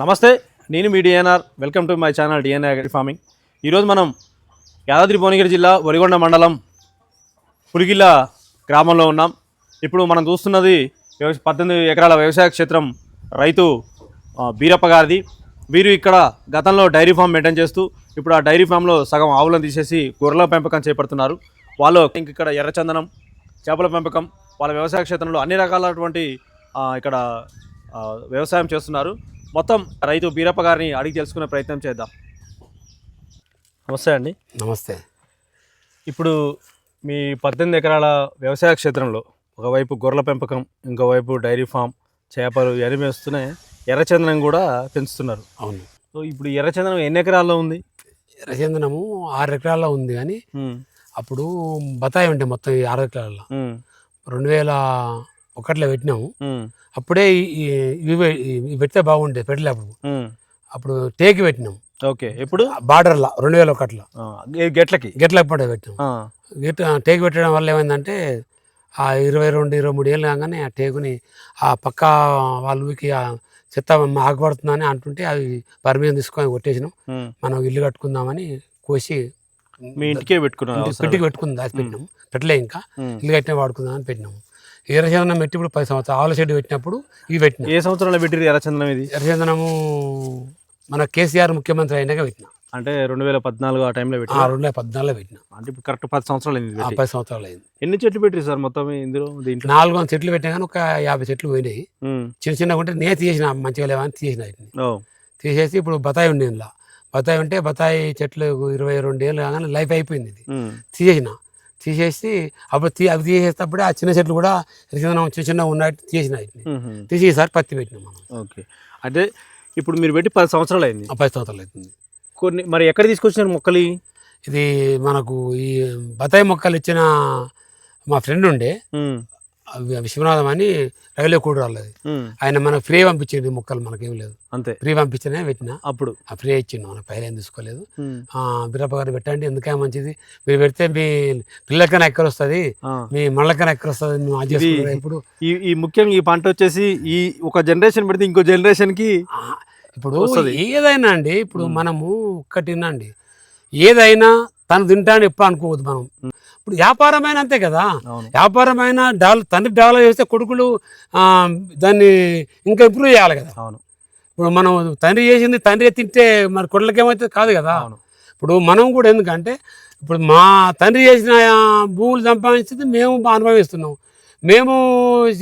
నమస్తే నేను మీ DNR welcome to my channel DNR agri farming ఈరోజు మనం యాదాద్రి భువనగిరి జిల్లా వరిగొండ మండలం పులిగిల్ల గ్రామంలో ఉన్నాం. ఇప్పుడు మనం చూస్తున్నది పద్దెనిమిది ఎకరాల వ్యవసాయ క్షేత్రం రైతు బీరప్ప గారిది. వీరు ఇక్కడ గతంలో డైరీ ఫామ్ మెయింటైన్ చేస్తూ ఇప్పుడు ఆ డైరీ ఫామ్లో సగం ఆవులను తీసేసి గొర్రెల పెంపకం చేపడుతున్నారు. వాళ్ళు ఇంక ఇక్కడ ఎర్రచందనం చేపల పెంపకం వాళ్ళ వ్యవసాయ క్షేత్రంలో అన్ని రకాలైనటువంటి ఇక్కడ వ్యవసాయం చేస్తున్నారు. మొత్తం రైతు బీరప్ప గారిని అడిగి తెలుసుకునే ప్రయత్నం చేద్దాం. నమస్తే అండి. నమస్తే. ఇప్పుడు మీ పద్దెనిమిది ఎకరాల వ్యవసాయ క్షేత్రంలో ఒకవైపు గొర్రెల పెంపకం ఇంకోవైపు డైరీ ఫామ్ చేపలు ఇవన్నీ పెంచుతూనే ఎర్రచందనం కూడా పెంచుతున్నారు. అవును. సో ఇప్పుడు ఎర్రచందనం ఎన్ని ఎకరాల్లో ఉంది? ఎర్రచందనము ఆరు ఎకరాల్లో ఉంది కానీ అప్పుడు బత్తాయి ఉంటే మొత్తం ఈ ఆరు ఎకరాల్లో. రెండు వేల ఒకటిలో పెట్టినాము. అప్పుడే ఇవి పెడితే బాగుండే పెట్టలే అప్పుడు. అప్పుడు టేకి పెట్టినాం. ఓకే ఎప్పుడు? బార్డర్లో రెండు వేల ఒకటిలో గెట్లకి? గెట్ల అప్పుడే పెట్టినాం. ఆ, గెట్ టేకు పెట్టడం వల్ల ఏమైందంటే ఆ ఇరవై రెండు ఇరవై మూడు ఏళ్ళు కాగానే ఆ టేకుని ఆ పక్క వాళ్ళకి ఆ చెత్త ఆగబడుతుందని అంటుంటే అవి పర్మిషన్ తీసుకొని కొట్టేసినాం. మనం ఇల్లు కట్టుకుందామని కోసి మీ ఇంటికే పెట్టుకున్నారు ఇంటికి దాచి పెట్టినాము పెట్టలే ఇంకా. ఇల్లు కట్టిన వాడుకుందాం అని పెట్టినాము ఎర్రచందనం పెట్టి ఇప్పుడు పది సంవత్సరాలు ఆవుల షెడ్ పెట్టినప్పుడు ఇవి పెట్టినాం. ఏ సంవత్సరంలో పెట్టిరు ఎర్రచందనం ఇది? ఎర్రచందనము మన కేసీఆర్ ముఖ్యమంత్రి అయినాక పెట్టినా. అంటే రెండు వేల పద్నాలుగు ఆ టైంలో ఆ పెట్టారు రెండు వేల పద్నాలుగులో పెట్టినా. అంటే ఇప్పుడు కరెక్ట్ పది సంవత్సరాలు అయింది పెట్టి. పది సంవత్సరాలు అయింది. ఎన్ని చెట్లు పెట్టారు సార్ మొత్తం ఇందులో దీంట్లో? నాలుగు వందల చెట్లు పెట్టినా కానీ ఒక యాభై చెట్లు పోయినాయి. చిన్న చిన్నగా ఉంటే నేను తీసేసిన మంచిగా లేవని తీసేసిన వాటిని. ఓ. తీసేసి ఇప్పుడు బతాయి ఉండే ఇందులో. బతాయి ఉంటే బతాయి చెట్లు ఇరవై రెండు ఏళ్ళు కాగానే లైఫ్ అయిపోయింది ఇది. తీసేసిన తీసేసి అప్పుడు తీ అవి తీసేసేటప్పుడే ఆ చిన్న చెట్లు కూడా చిన్న చిన్న ఉన్నట్టు తీసేసిన వాటిని ఉహు. తీసి ఈసారి పత్తి పెట్టినాం మనం. ఓకే. అంటే ఇప్పుడు మీరు పెట్టి పది సంవత్సరాలు అయింది. పది సంవత్సరాలు అవుతుంది. కొన్ని మరి ఎక్కడ తీసుకొచ్చినారు మొక్కలు? ఇది మనకు ఈ బతాయి మొక్కలు ఇచ్చిన మా ఫ్రెండ్ ఉండే. విశ్వనాథం అని రైల్వే కూడా రాలేదు. ఆయన మనకు ఫ్రీ పంపించింది మొక్కలు మనకేం లేదు. అంతే. ఫ్రీ పంపించినే పెట్టిన. అప్పుడు. ఆ ఫ్రీ ఇచ్చిండు మన పైన ఏం తీసుకోలేదు. బిరప్ప గారు పెట్టండి ఎందుకే మంచిది. మీరు పెడితే మీ పిల్లలకైనా ఎక్కడ వస్తుంది. మీ మళ్ళకైనా ఎక్కడ వస్తుంది? ఇప్పుడు ఈ ముఖ్యంగా ఈ పంట వచ్చేసి ఈ ఒక జనరేషన్ పెడితే ఇంకో జనరేషన్కి ఇప్పుడు. ఏదైనా అండి ఇప్పుడు మనము ఒక్కటి అండి ఏదైనా తను తింటాను ఎప్పుడు అనుకోవద్దు మనం. ఇప్పుడు వ్యాపారమైన అంతే కదా వ్యాపారమైన డెవలప్ తండ్రి డెవలప్ చేస్తే కొడుకులు దాన్ని ఇంకా ఇంప్రూవ్ చేయాలి కదా. అవును. ఇప్పుడు మనం తండ్రి చేసింది తండ్రి తింటే మరి ఏమైతే కాదు కదా. అవును. ఇప్పుడు మనం కూడా ఎందుకంటే ఇప్పుడు మా తండ్రి చేసిన భూములు సంపాదించింది మేము అనుభవిస్తున్నాం. మేము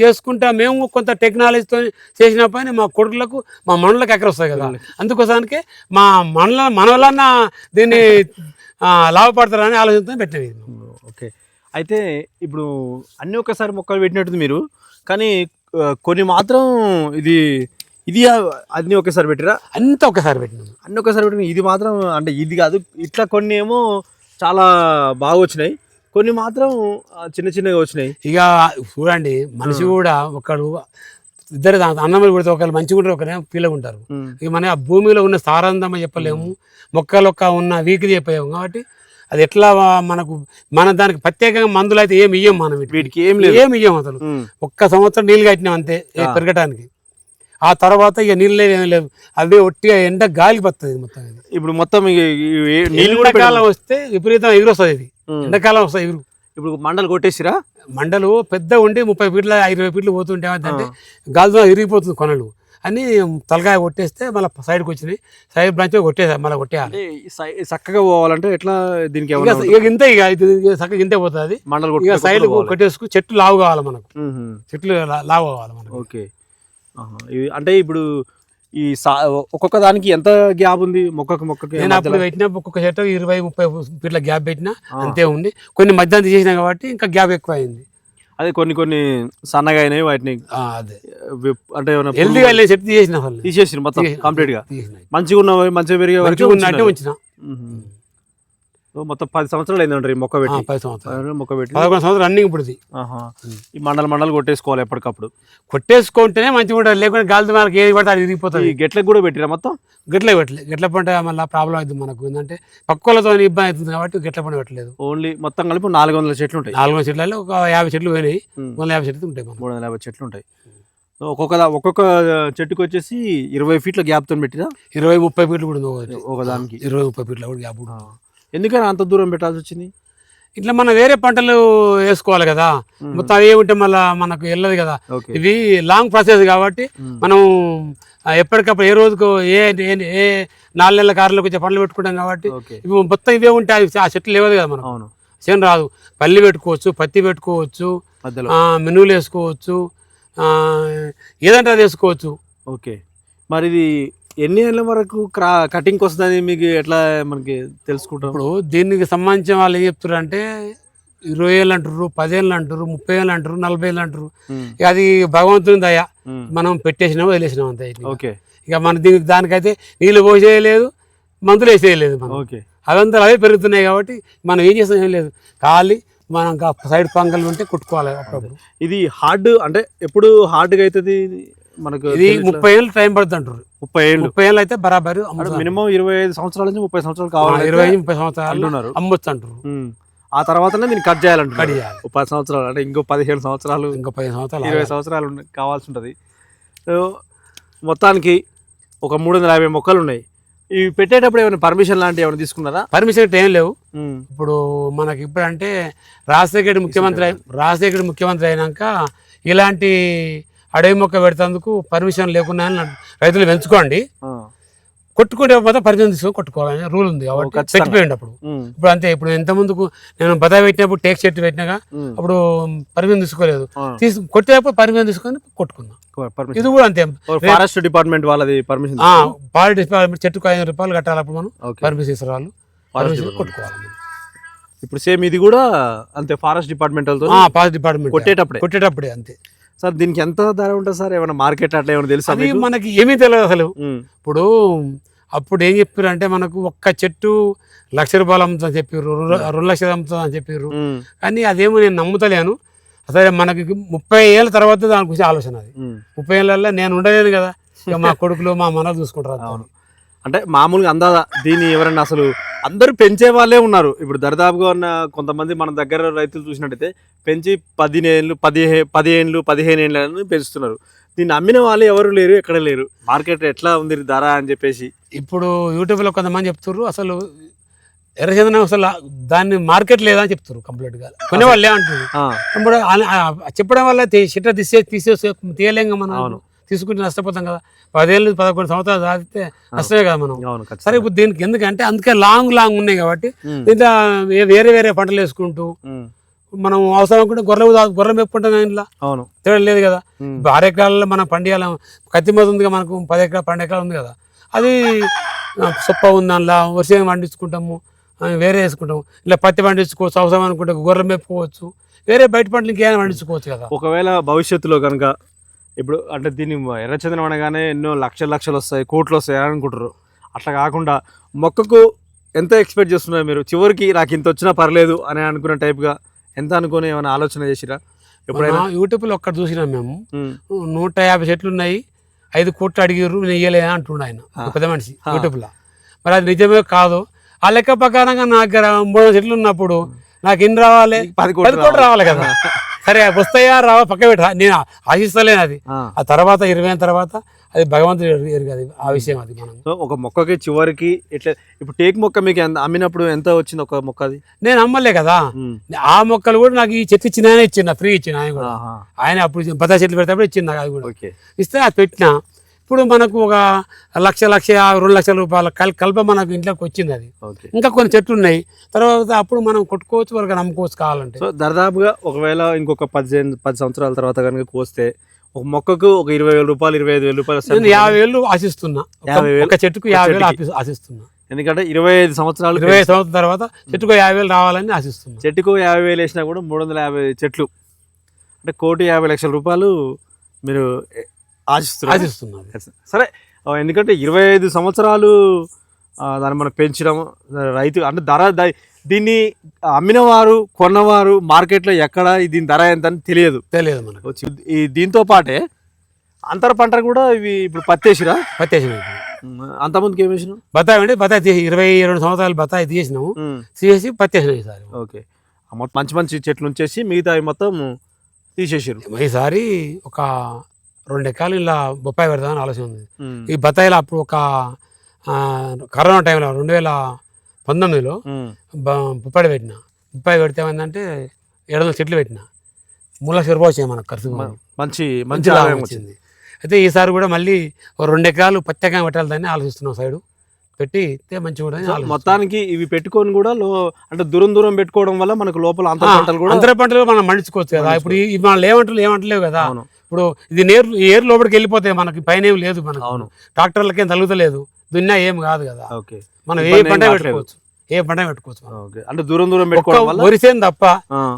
చేసుకుంటా మేము కొంత టెక్నాలజీతో చేసిన పని మా కొడుకులకు మా మనలకు ఎక్కడ వస్తాయి కదా. అందుకోసానికి మా మనల మనవలన్న దీన్ని లాభపడతారని ఆలోచనతో పెట్టినది ఇది. ఓకే. అయితే ఇప్పుడు అన్ని ఒక్కసారి మొక్కలు పెట్టినట్టుంది మీరు. కానీ కొన్ని మాత్రం ఇది ఇది అన్ని ఒకేసారి పెట్టిరా? అంతా ఒకసారి పెట్టినాం. అన్ని ఒక్కసారి పెట్టిన ఇది మాత్రం అంటే ఇది కాదు. ఇట్లా కొన్ని ఏమో చాలా బాగా వచ్చినాయి. కొన్ని మాత్రం చిన్న చిన్నగా వచ్చినాయి. ఇక చూడండి మనిషి కూడా ఒకడు ఇద్దరు అన్నములు కొడితే ఒకరు మంచిగా ఉంటారు ఒకరు పీలగా ఉంటారు. ఇక మన ఆ భూమిలో ఉన్న సారాందమ చెప్పలేము. మొక్కలొక్క ఉన్న వీక్ చెప్పలేము. కాబట్టి అది ఎట్లా మనకు మన దానికి ప్రత్యేకంగా మందులు అయితే ఏమి ఇయ్యం మనం వీటికి. ఏం లేదు. ఏమి ఇయ్యం అసలు. ఒక్క సంవత్సరం నీళ్ళు కట్టినాం అంతే. పెరగటానికి. ఆ తర్వాత ఇక నీళ్ళు లేదు ఏం లేదు అవి ఒట్టిగా ఎండ గాలికి పడుతుంది మొత్తం. ఇప్పుడు మొత్తం ఎండాకాలం వస్తే విపరీతం ఎగురు వస్తుంది ఇది. ఎండాకాలం వస్తుంది ఎగురు. ఇప్పుడు మండలు కొట్టేసిరా? మండలు పెద్ద ఉండి ముప్పై ఫీట్ల ఇరవై ఫీట్లు పోతుంటే ఏమంటే గాలితో ఇరిగిపోతుంది కొనలు. అని తలకాయ కొట్టేస్తే మళ్ళీ సైడ్కి వచ్చినాయి. సైడ్ బ్రాంచ్ కొట్టేసారు మళ్ళీ కొట్టేయాలి. చక్కగా పోవాలంటే ఎట్లా దీనికి ఇక ఇంతే ఇక చక్కగా ఇంతే పోతుంది. మండలు ఇక సైడ్. కొట్టేసుకు చెట్టు లావు కావాలి మనకు. చెట్లు లావు కావాలి మనకు. ఓకే. అంటే ఇప్పుడు ఈ సా ఒక్కొక్క దానికి ఎంత గ్యాప్ ఉంది? మొక్కకు మొక్కకి నేను అప్పుడు? పెట్టిన ఒక్కొక్క చెట్టు ఇరవై ముప్పై ఫీట్ల గ్యాప్ పెట్టినా అంతే ఉంది. కొన్ని మధ్యాహ్నం చేసినా కాబట్టి ఇంకా గ్యాప్ ఎక్కువ అయింది అదే కొన్ని కొన్ని సన్నగా అయినాయి వాటిని అదే అంటే హెల్దీగా వెళ్ళే చెట్టు తీసేసిన మొత్తం. కంప్లీట్గా మంచిగా ఉన్నవి మంచిగా పెరిగే మంచిగా ఉన్నట్టే. ఉంచిన. సో మొత్తం పది సంవత్సరాలు అయిందంటారు ఈ మొక్క పెట్టి. పది సంవత్సరాలు. మొక్క పెట్టి. పదకొండు సంవత్సరాలు రన్నింగ్ ఇప్పుడు. ఈ మండల మండలు కొట్టేసుకోవాలి ఎప్పటికప్పుడు. కొట్టేసుకుంటేనే మంచిగా ఉంటుంది లేకుంటే గాలితో మనకి ఏది పడితే అది విరిగిపోతుంది. గెట్లకు కూడా పెట్టిరా మొత్తం? గట్ల పెట్టలే. గట్ల పంట మళ్ళీ ప్రాబ్లం అవుతుంది మనకు. ఏంటంటే పక్కలతో ఇబ్బంది అవుతుంది కాబట్టి గట్ల పంట పెట్టలేదు. ఓన్లీ మొత్తం కలిపి నాలుగు వందల చెట్లు ఉంటాయి. నాలుగు వందల చెట్లలో ఒక యాభై చెట్లు పోయినాయి. ఉమ్. వందల యాభై చెట్లు ఉంటాయి మూడు వందల యాభై చెట్లు ఉంటాయి. ఒక్కొక్క ఒక్కొక్క చెట్టుకు వచ్చేసి ఇరవై ఫీట్ల గ్యాప్తో పెట్టినా ఇరవై ముప్పై ఫీట్లు కూడా. ఒక దానికి. ఇరవై ముప్పై ఫీట్ల కూడా గ్యాప్ ఉంటుంది. ఎందుకని అంత దూరం పెట్టాల్సి వచ్చింది? ఇట్లా మనం వేరే పంటలు వేసుకోవాలి కదా. మొత్తం అవి ఏముంటే మళ్ళీ మనకు వెళ్ళదు కదా. ఇవి లాంగ్ ప్రాసెస్ కాబట్టి మనం ఎప్పటికప్పుడు ఏ రోజుకు ఏ ఏ- నాలుగు నెలల కారులోకి వచ్చే పండ్లు పెట్టుకుంటాం కాబట్టి ఇవి మొత్తం ఇవే ఉంటాయి అవి ఆ చెట్లు లేవదు కదా మనం చేను రాదు. పల్లి పెట్టుకోవచ్చు పత్తి పెట్టుకోవచ్చు మినువులు వేసుకోవచ్చు ఏదంటే అది వేసుకోవచ్చు. ఓకే. మరి ఇది ఎన్ని ఏళ్ళ వరకు క్రా కటింగ్కి వస్తుంది మీకు ఎట్లా మనకి తెలుసుకుంటాం? ఇప్పుడు దీనికి సంబంధించిన వాళ్ళు ఏం చెప్తారు అంటే ఇరవై ఏళ్ళు అంటారు పదేళ్ళు అంటారు ముప్పై ఏళ్ళు అంటారు నలభై ఏళ్ళు అంటారు ఇక అది భగవంతుని దయ. మనం పెట్టేసినాం వదిలేసినాం అంతే. ఓకే. ఇక మన దీనికి దానికైతే నీళ్ళు పోసేయలేదు మందులు వేసేయలేదు మనం. ఓకే. అవంతా అవే పెరుగుతున్నాయి కాబట్టి మనం ఏం చేస్తాం ఏం లేదు. ఖాళీ మనం సైడ్ పంకలు ఉంటే కుట్టుకోవాలి అప్పుడప్పుడు. ఇది హార్డ్ అంటే ఎప్పుడు హార్డ్గా అవుతుంది? మనకు ఇది. ముప్పై ఏళ్ళు టైం పడుతుంది అంటారు ముప్పై ఏళ్ళు. ముప్పై ఏళ్ళు అయితే బరాబరి మినిమం ఇరవై ఐదు సంవత్సరాల నుంచి ముప్పై సంవత్సరాలు కావాలి ఇరవై ముప్పై సంవత్సరాలు అంటున్నారు అమ్మొచ్చు అంటారు. ఆ తర్వాతనే దీన్ని కట్ చేయాలంటారు కట్ చేయాలి. పది సంవత్సరాలు అంటే ఇంకో పదిహేను సంవత్సరాలు ఇంకా పది సంవత్సరాలు ఇరవై సంవత్సరాలు కావాల్సి ఉంటుంది సో మొత్తానికి ఒక మూడు వందల యాభై మొక్కలు ఉన్నాయి. ఇవి పెట్టేటప్పుడు ఏమైనా పర్మిషన్ లాంటివి ఏమైనా తీసుకున్నారా? పర్మిషన్ ఏం లేవు. ఇప్పుడు మనకి ఇప్పుడు అంటే రాజశేఖర్ ముఖ్యమంత్రి రాజశేఖర్ ముఖ్యమంత్రి అయినాక ఇలాంటి అడవి మొక్క పెడతందుకు పర్మిషన్ లేకుండా రైతులు పెంచుకోండి. కొట్టుకుంటే పోతే పర్మిషన్ తీసుకొని కొట్టుకోవాలని రూల్ ఉంది కాబట్టి. పెట్టిపోయింది అప్పుడు. ఇప్పుడు అంతే ఇప్పుడు ఎంత ముందుకు నేను బతాయి పెట్టినప్పుడు టేక్ చెట్టు పెట్టినాక ఉమ్. అప్పుడు పర్మిషన్ తీసుకోలేదు. తీసు కొట్టేటప్పుడు పర్మిషన్ తీసుకొని కొట్టుకున్నాం పర్మిషన్ ఇది కూడా అంతే. ఫారెస్ట్ డిపార్ట్మెంట్ వాళ్ళది పర్మిషన్ పాడి డిపార్ట్మెంట్ చెట్టుకు ఐదు రూపాయలు కట్టాలి అప్పుడు మనం పర్మిషన్ తీసుకురావాలి. Permission department. కొట్టుకోవాలి. ఇప్పుడు సేమ్ ఇది కూడా అంతే ఫారెస్ట్ డిపార్ట్మెంట్ పాస్ డిపార్ట్మెంట్ కొట్టేటప్పుడే. కొట్టేటప్పుడే అంతే. సార్ దీనికి ఎంత ధర ఉంటుంది సార్? ఏమైనా మార్కెట్ అట్లా ఏమైనా తెలుసా అది? మనకి ఏమీ తెలియదు అసలు. ఇప్పుడు అప్పుడు ఏం చెప్పారు అంటే మనకు ఒక్క చెట్టు లక్ష రూపాయలు అమ్ముతుందని చెప్పారు రెండు లక్షలు అమ్ముతుందని చెప్పారు. కానీ అదేమో నేను నమ్ముతలేను. అసలు మనకి ముప్పై ఏళ్ళ తర్వాత దాని గురించి ఆలోచన అది. ముప్పై ఏళ్ళల్లో నేను ఉండలేను కదా. ఇక మా కొడుకులు మా మనలు చూసుకుంటారు అవును. అంటే మామూలుగా అందాదా? దీన్ని ఎవరైనా అసలు అందరూ పెంచే వాళ్ళే ఉన్నారు. ఇప్పుడు దరిదాపుగా ఉన్న కొంతమంది మన దగ్గర రైతులు చూసినట్టయితే పెంచి పదిహేను పదిహే పదిహేను పదిహేను ఏళ్ళని పెంచుతున్నారు. దీన్ని అమ్మిన వాళ్ళు ఎవరు లేరు ఎక్కడ లేరు? మార్కెట్ ఎట్లా ఉంది ధర అని చెప్పేసి. ఇప్పుడు యూట్యూబ్లో కొంతమంది చెప్తున్నారు అసలు ఎర్రచందనం అసలు దాన్ని మార్కెట్ లేదా అని చెప్తారు కంప్లీట్గా. కొనేవాళ్ళు ఇప్పుడు ఆ చెప్పడం వల్ల చిట్ట తీసే తీసేసి తీయలేం మనం. అవును. తీసుకుంటే నష్టపోతాం కదా. పదేళ్ళు పదకొండు సంవత్సరాలు దాటితే నష్టమే కదా మనం. సరే. ఇప్పుడు దీనికి ఎందుకంటే అందుకే లాంగ్ లాంగ్ ఉన్నాయి కాబట్టి వే- వేరే వేరే పంటలు వేసుకుంటూ మనం అవసరం అనుకుంటే గొర్రెలు గొర్రెలు మెప్పుకుంటాం ఇంట్లో. అవును. తేడా లేదు కదా. ఆరు ఎకరాలలో మనం పండియాల కత్తి మీద ఉంది మనకు పది ఎకరాలు పన్నెండు ఎకరాలు ఉంది కదా. అది సొప్ప ఉంది అందులో వర్షం పండించుకుంటాము వేరే వేసుకుంటాము. ఇలా పత్తి పండించుకోవచ్చు అవసరం అనుకుంటే గొర్రెలు మెప్పుకోవచ్చు వేరే బయట పంటలు ఇంకేమైనా పండించుకోవచ్చు కదా. ఒకవేళ భవిష్యత్తులో కనుక ఇప్పుడు అంటే దీన్ని ఎర్రచందనం అనగానే ఎన్నో లక్షల లక్షలు వస్తాయి కోట్లు వస్తాయి అని అనుకుంటారు అట్లా కాకుండా మొక్కకు ఎంత ఎక్స్పెక్ట్ చేస్తున్నారు మీరు? చివరికి నాకు ఇంత వచ్చినా పర్లేదు అని అనుకున్న టైప్గా ఎంత అనుకుని ఏమైనా ఆలోచన చేసిరా? ఎప్పుడైనా? యూట్యూబ్లో ఒక్కటి చూసినాం మేము. నూట యాభై చెట్లు ఉన్నాయి ఐదు కోట్లు అడిగిర్రు నేను ఇయ్యలేదా అంటుండ ఆయన ఒక పెద్ద మనిషి. యూట్యూబ్లో మరి అది నిజమే కాదు? ఆ లెక్క ప్రకారంగా నా దగ్గర మూడు చెట్లు ఉన్నప్పుడు నాకు ఎన్ని రావాలి? నీకు పది కోట్లు రావాలి కదా. సరే వస్తాయా రావా పక్క పెట్ట. నేను ఆశిస్తలేను అది. ఆ. తర్వాత ఇరవై తర్వాత అది భగవంతుడు ఎరుగు- ఎరుగు అది ఆ విషయం అది మనం. సో ఒక మొక్కకి చివరికి ఇట్లా ఇప్పుడు టేక్ మొక్క మీకు ఎంత అమ్మినప్పుడు ఎంత వచ్చింది ఒక మొక్క అది? నేను అమ్మలే కదా. ఆ మొక్కలు కూడా నాకు ఈ చెట్టు ఇచ్చిన ఆయన ఫ్రీ ఇచ్చిన ఆయన కూడా. ఆయన అప్పుడు బతా చెట్లు పెడతాప్పుడు ఇచ్చింది నాకు అది కూడా. ఓకే. ఇస్తే అది పెట్టిన ఇప్పుడు మనకు ఒక లక్ష లక్ష రెండు లక్షల రూపాయల కల్ కల్ప మనకు ఇంట్లోకి వచ్చింది అది. ఇంకా కొన్ని చెట్లు ఉన్నాయి. తర్వాత అప్పుడు మనం కొట్టుకోవచ్చు వాళ్ళకి నమ్ముకోవచ్చు కావాలంటే. సో దాదాపుగా ఒకవేళ ఇంకొక పదిహేను పది సంవత్సరాల తర్వాత కనుక కోస్తే ఒక మొక్కకు ఒక ఇరవై వేల రూపాయలు ఇరవై ఐదు వేల రూపాయలు నేను యాభై వేలు ఆశిస్తున్నా. ఒక- యాభై వేలు? ఒక చెట్టుకు యాభై వేలు ఆశిస్తున్నా. ఎందుకంటే ఇరవై ఐదు సంవత్సరాలు ఇరవై ఐదు సంవత్సరాల తర్వాత చెట్టుకు యాభై వేలు రావాలని ఆశిస్తున్నా. చెట్టుకు యాభై వేలు వేసినా కూడా మూడు వందల యాభై చెట్లు. అంటే కోటి యాభై లక్షల రూపాయలు మీరు ఆశిస్తున్నారు? ఆశిస్తున్నాను సరే ఎందుకంటే ఇరవై ఐదు సంవత్సరాలు దాన్ని మనం పెంచడం రైతు అంటే ధర దీన్ని అమ్మిన వారు కొన్నవారు మార్కెట్లో ఎక్కడ దీని ధర ఎంత అని తెలియదు. తెలియదు మనకు. ఈ దీంతో పాటే అంతర పంట కూడా ఇవి ఇప్పుడు పత్తేసిరా? పత్తేసిన అంతమందికి ఏం వేసినావు బత్తాయి అంటే బత్తాయి తీసి ఇరవై రెండు సంవత్సరాలు బత్తాయి తీసినాము. తీసేసి పత్తేసిన ఈసారి. ఓకే. మొత్తం మంచి మంచి చెట్లు ఉంచేసి మిగతా మొత్తం తీసేసారు ఈసారి ఒక రెండు ఎకరాలు ఇలా బొప్పాయి పెడదామని ఆలోచన ఉంది. ఈ బత్తాయిలో అప్పుడు ఒక కరోనా టైంలో రెండు వేల పంతొమ్మిదిలో బొప్పాయి పెట్టిన. బొప్పాయి పెడితే ఏమైందంటే ఏడు వందల చెట్లు పెట్టిన. మూడు లక్షల రూపాయలు వచ్చాయి మనకు ఖర్చు. మంచి మంచి లాభం వచ్చింది. అయితే ఈసారి కూడా మళ్ళీ రెండు ఎకరాలు పచ్చగా పెట్టాలి దాన్ని ఆలోచిస్తున్నాం సైడు. పెట్టి మంచిగా మొత్తానికి ఇవి పెట్టుకొని కూడా లో అంటే దూరం దూరం పెట్టుకోవడం వల్ల మనకు లోపల అంతర పంటలు కూడా అంతర పంటలు మనం మండించుకోవచ్చు కదా. ఇప్పుడు మనం ఏమంటలు ఏమంటలేవు కదా. అవును. ఇప్పుడు ఇది నేరు ఏరు లోపలికి వెళ్ళిపోతాయి మనకి పైన ఏం లేదు మనకు. అవును. ట్రాక్టర్లకేం తగులుతలేదు. దున్నా ఏం కాదు కదా. ఓకే. మనం ఏ ఏం పంట. పెట్టుకోవచ్చు. ఏ పంట పెట్టుకోవచ్చు అంటే దూరం దూరం పెట్టుకోవడం వల్ల వరిసేను తప్ప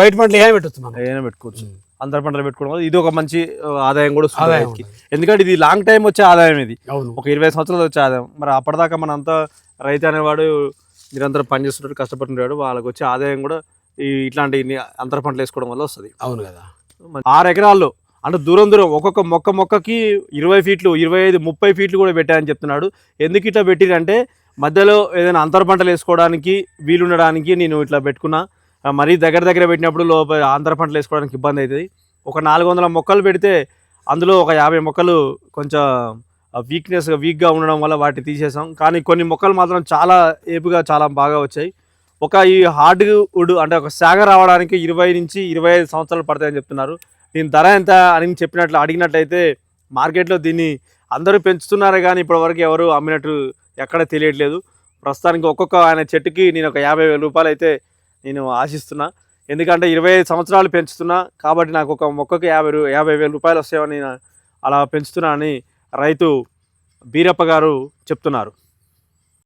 బయట పంటలు ఏమైనా పెట్టచ్చు మనం. ఏదైనా పెట్టుకోవచ్చు. అంతర పంటలు పెట్టుకోవడం వల్ల ఇది ఒక మంచి ఆదాయం కూడా ఆదాయం. ఎందుకంటే ఇది లాంగ్ టైం వచ్చే ఆదాయం ఇది. అవును. ఒక ఇరవై సంవత్సరాలు వచ్చే ఆదాయం. మరి అప్పటిదాకా మన అంతా రైతు అనేవాడు నిరంతరం పనిచేస్తుంటాడు కష్టపడుతుంటాడు. వాళ్ళకి వచ్చే ఆదాయం కూడా ఈ ఇట్లాంటి అంతర పంటలు వేసుకోవడం వల్ల వస్తుంది. అవును కదా. ఆరు ఎకరాల్లో అంటే దూరం దూరం ఒక్కొక్క మొక్క మొక్కకి ఇరవై ఫీట్లు ఇరవై ఐదు ముప్పై ఫీట్లు కూడా పెట్టారని చెప్తున్నాడు. ఎందుకు ఇట్లా పెట్టిరంటే మధ్యలో ఏదైనా అంతర పంటలు వేసుకోవడానికి వీలుండడానికి నేను ఇట్లా పెట్టుకున్నా. మరీ దగ్గర దగ్గర పెట్టినప్పుడు లోపల అంతర పంటలు వేసుకోవడానికి ఇబ్బంది అవుతుంది. ఒక నాలుగు వందల మొక్కలు పెడితే అందులో ఒక యాభై మొక్కలు కొంచెం వీక్నెస్ వీక్గా ఉండడం వల్ల వాటిని తీసేసాం. కానీ కొన్ని మొక్కలు మాత్రం చాలా ఏపుగా చాలా బాగా వచ్చాయి. ఒక ఈ హార్డ్ వుడ్ అంటే ఒక శాగ రావడానికి ఇరవై నుంచి ఇరవై ఐదు సంవత్సరాలు పడతాయని చెప్తున్నారు. దీని ధర ఎంత అని చెప్పినట్లు అడిగినట్లయితే మార్కెట్లో దీన్ని అందరూ పెంచుతున్నారు కానీ ఇప్పటివరకు ఎవరు అమ్మినట్టు ఎక్కడ తెలియట్లేదు. ప్రస్తుతానికి ఒక్కొక్క ఆయన చెట్టుకి నేను ఒక యాభై వేల రూపాయలు అయితే నేను ఆశిస్తున్నా. ఎందుకంటే ఇరవై ఐదు సంవత్సరాలు పెంచుతున్నా కాబట్టి నాకు ఒక మొక్కకి యాభై యాభై వేల రూపాయలు వస్తాయని అలా పెంచుతున్నా అని రైతు బీరప్ప గారు చెప్తున్నారు.